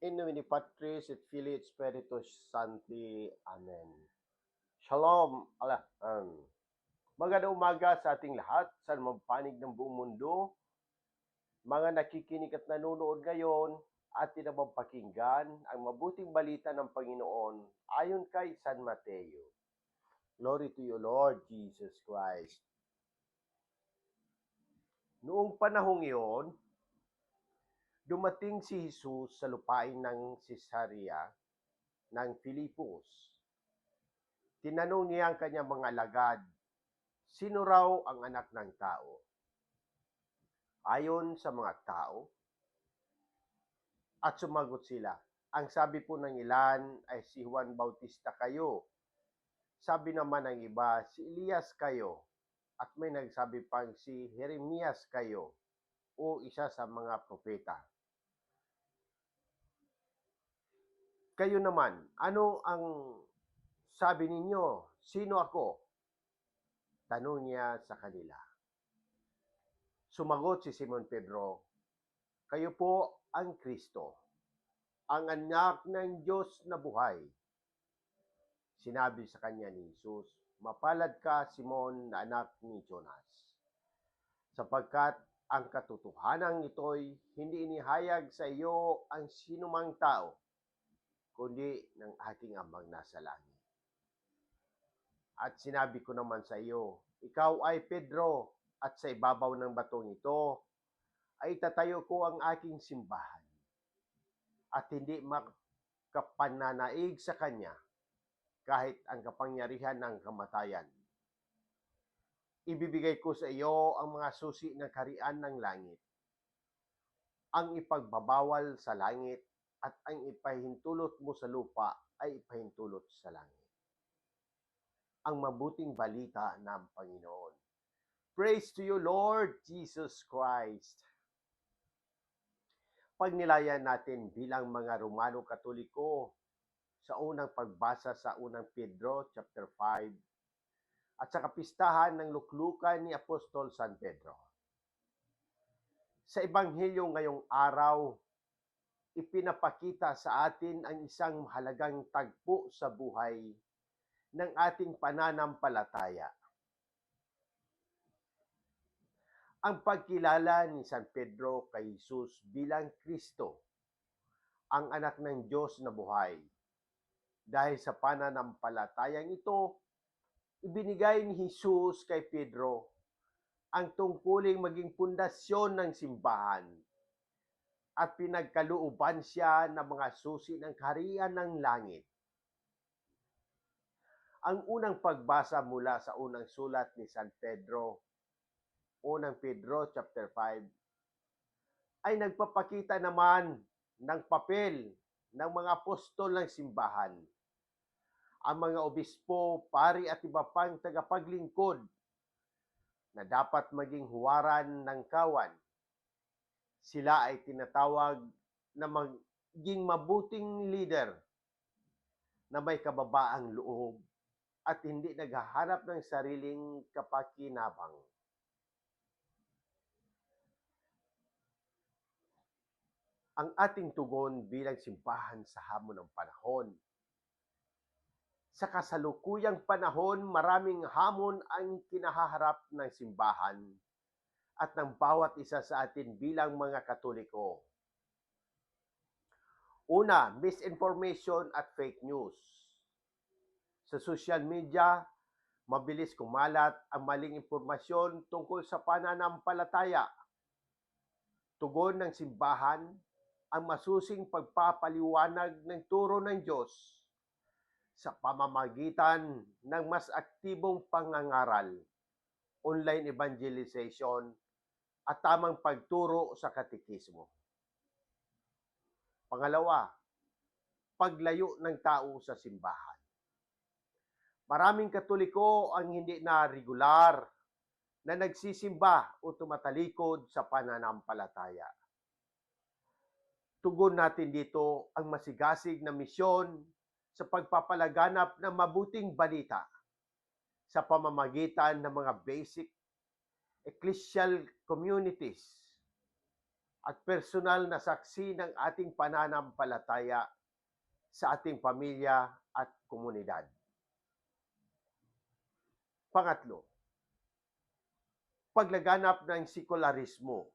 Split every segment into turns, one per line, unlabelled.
In nomine Patris et Filii et Spiritus Sancti. Amen. Shalom. Allah. Um, magandang umaga sa ating lahat sa mapanig ng buong mundo. Mga nakikinig at nanonood ngayon, atin na mapakinggan ang mabuting balita ng Panginoon ayon kay San Mateo. Glory to you, Lord Jesus Christ. Noong panahong iyon, dumating si Jesus sa lupain ng Cesarea ng Filipos. Tinanong niya ang kanyang mga alagad, sino raw ang anak ng tao? Ayon sa mga tao, at sumagot sila, ang sabi po ng ilan ay si Juan Bautista kayo. Sabi naman ng iba, si Elias kayo. At may nagsabi pang si Jeremias kayo o isa sa mga propeta. Kayo naman, ano ang sabi ninyo? Sino ako? Tanong niya sa kanila. Sumagot si Simon Pedro, Kayo po ang Kristo, ang anak ng Diyos na buhay. Sinabi sa kanya ni Jesus, Mapalad ka, Simon, na anak ni Jonas, sapagkat ang katotohanan ito'y hindi inihayag sa iyo ang sinumang tao, kundi ng aking amang nasa langit. At sinabi ko naman sa iyo, ikaw ay Pedro, at sa ibabaw ng batong ito ay tatayo ko ang aking simbahan. At hindi makapananaig sa kanya kahit ang kapangyarihan ng kamatayan. Ibibigay ko sa iyo ang mga susi ng karian ng langit, ang ipagbabawal sa langit at ang ipahintulot mo sa lupa ay ipahintulot sa langit. Ang mabuting balita ng Panginoon. Praise to you, Lord Jesus Christ. Pagnilayan natin bilang mga Romano Katoliko sa unang pagbasa sa unang Pedro chapter 5 at sa kapistahan ng luklukan ni Apostol San Pedro. Sa Ebanghelyo ngayong araw, ipinapakita sa atin ang isang mahalagang tagpo sa buhay ng ating pananampalataya. Ang pagkilala ni San Pedro kay Jesus bilang Kristo, ang anak ng Diyos na buhay. Dahil sa pananampalatayang ito, ibinigay ni Jesus kay Pedro ang tungkuling maging pundasyon ng simbahan at pinagkalooban siya ng mga susi ng kaharian ng langit. Ang unang pagbasa mula sa unang sulat ni San Pedro, unang Pedro chapter 5, ay nagpapakita naman ng papel ng mga apostol ng simbahan. Ang mga obispo, pari at iba pang tagapaglingkod na dapat maging huwaran ng kawan. Sila ay tinatawag na maging mabuting leader na may kababaang loob at hindi naghahanap ng sariling kapakinabang. Ang ating tugon bilang simbahan sa hamon ng panahon. Sa kasalukuyang panahon, maraming hamon ang kinahaharap ng simbahan at ng bawat isa sa atin bilang mga katoliko. Una, misinformation at fake news. Sa social media, mabilis kumalat ang maling impormasyon tungkol sa pananampalataya. Tugon ng simbahan ang masusing pagpapaliwanag ng turo ng Diyos sa pamamagitan ng mas aktibong pangangaral, online evangelization, at tamang pagturo sa katikismo. Pangalawa, paglayo ng tao sa simbahan. Maraming katoliko ang hindi na regular na nagsisimba o tumatalikod sa pananampalataya. Tugon natin dito ang masigasig na misyon sa pagpapalaganap ng mabuting balita sa pamamagitan ng mga basic ecclesial communities at personal na saksi ng ating pananampalataya sa ating pamilya at komunidad. Pangatlo, paglaganap ng sekularismo.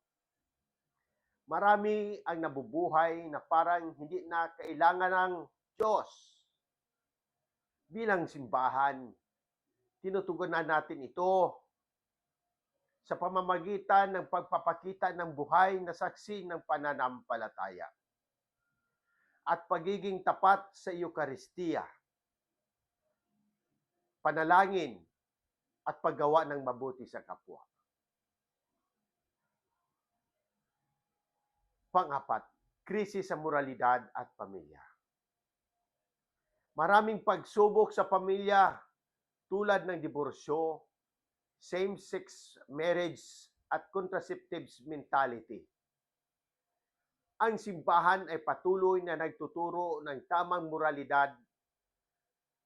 Marami ang nabubuhay na parang hindi na kailangan ng Diyos. Bilang simbahan, tinutugunan natin ito sa pamamagitan ng pagpapakita ng buhay na saksi ng pananampalataya at pagiging tapat sa Eukaristiya, panalangin at paggawa ng mabuti sa kapwa. Pangapat, krisis sa moralidad at pamilya. Maraming pagsubok sa pamilya tulad ng diborsyo, same-sex marriage at contraceptives mentality. Ang simbahan ay patuloy na nagtuturo ng tamang moralidad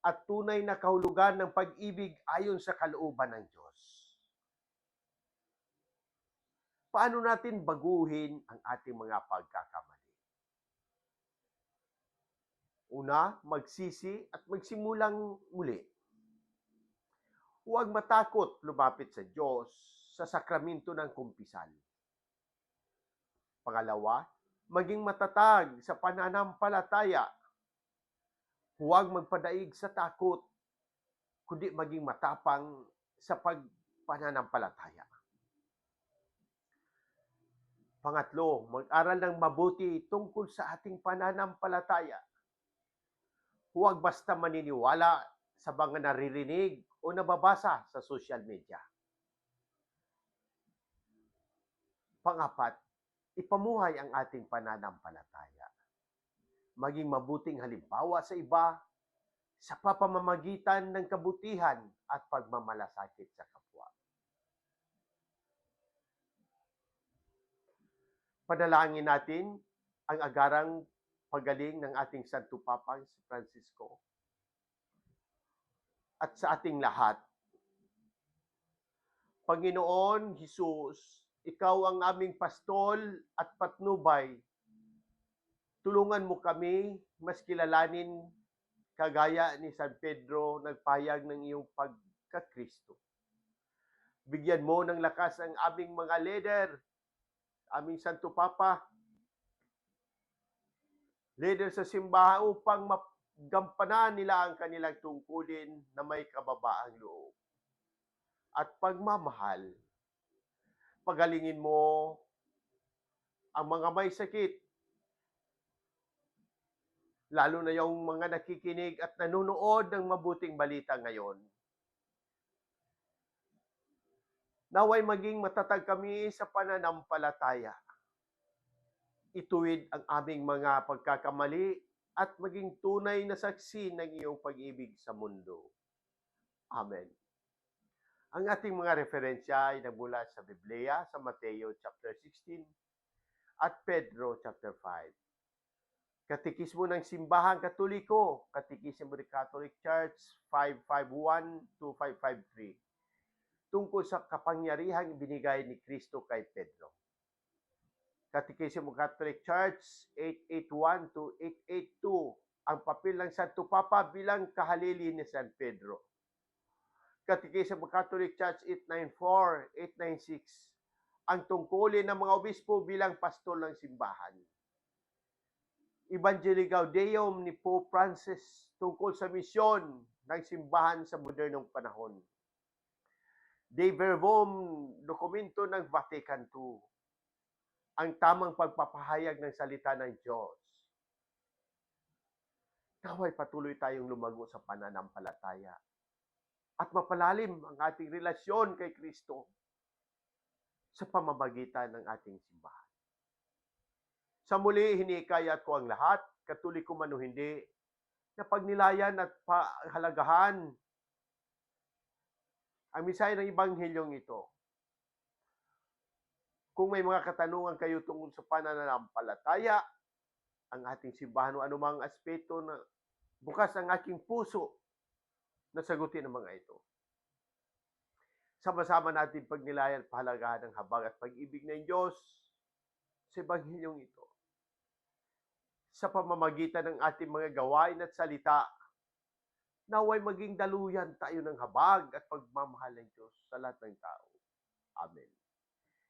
at tunay na kahulugan ng pag-ibig ayon sa kalooban ng Diyos. Paano natin baguhin ang ating mga pagkakamali? Una, magsisi at magsimulang muli. Huwag matakot lumapit sa Diyos sa sakramento ng kumpisal. Pangalawa, maging matatag sa pananampalataya. Huwag magpadaig sa takot, kundi maging matapang sa pagpananampalataya. Pangatlo, mag-aral ng mabuti tungkol sa ating pananampalataya. Huwag basta maniniwala sa mga naririnig o nababasa sa social media. Pangapat, ipamuhay ang ating pananampalataya. Maging mabuting halimbawa sa iba sa papamamagitan ng kabutihan at pagmamalasakit sa kapwa. Panalangin natin ang agarang pagaling ng ating Santo Papa si Francisco at sa ating lahat. Panginoon Jesus, ikaw ang aming pastol at patnubay. Tulungan mo kami mas kilalanin kagaya ni San Pedro nagpayag ng iyong pagkakristo. Bigyan mo ng lakas ang aming mga leader, aming Santo Papa, leader sa simbahan upang magampanan nila ang kanilang tungkulin na may kababaang loob at pagmamahal. Pagalingin mo ang mga may sakit, lalo na yung mga nakikinig at nanonood ng mabuting balita ngayon. Naway maging matatag kami sa pananampalataya. Ituwid ang aming mga pagkakamali at maging tunay na saksi ng iyong pag-ibig sa mundo. Amen. Ang ating mga referensya ay nagmula sa Biblia, sa Mateo chapter 16 at Pedro chapter 5. Katikismo ng Simbahan Katoliko, Katikismo ng Catholic Church 551 to 553 tungkol sa kapangyarihang binigay ni Kristo kay Pedro. Katikismo Catholic Church 881 to 882 ang papel ng Santo Papa bilang kahalili ni San Pedro. Katikismo Catholic Church 894, 896 ang tungkulin ng mga obispo bilang pastol ng simbahan. Evangelii Gaudium ni Pope Francis tungkol sa misyon ng simbahan sa modernong panahon. De Verbum, dokumento ng Vatican II, ang tamang pagpapahayag ng salita ng Diyos. Naway patuloy tayong lumago sa pananampalataya at mapalalim ang ating relasyon kay Kristo sa pamamagitan ng ating simbahan. Sa muli, hinikayat ko ang lahat, katuliko man o hindi, na pagnilayan at pahalagahan ang misay ng Ibanghelyong ito. Kung may mga katanungan kayo tungkol sa pananalampalataya, ang ating simbahan o anumang aspeto na bukas ang aking puso na sagutin ang mga ito. Sama-sama natin pagnilayan at pahalagahan ng habag at pag-ibig ng Diyos sa Ebanghilyong ito. Sa pamamagitan ng ating mga gawain at salita, naway maging daluyan tayo ng habag at pagmamahal ng Diyos sa lahat ng tao. Amen.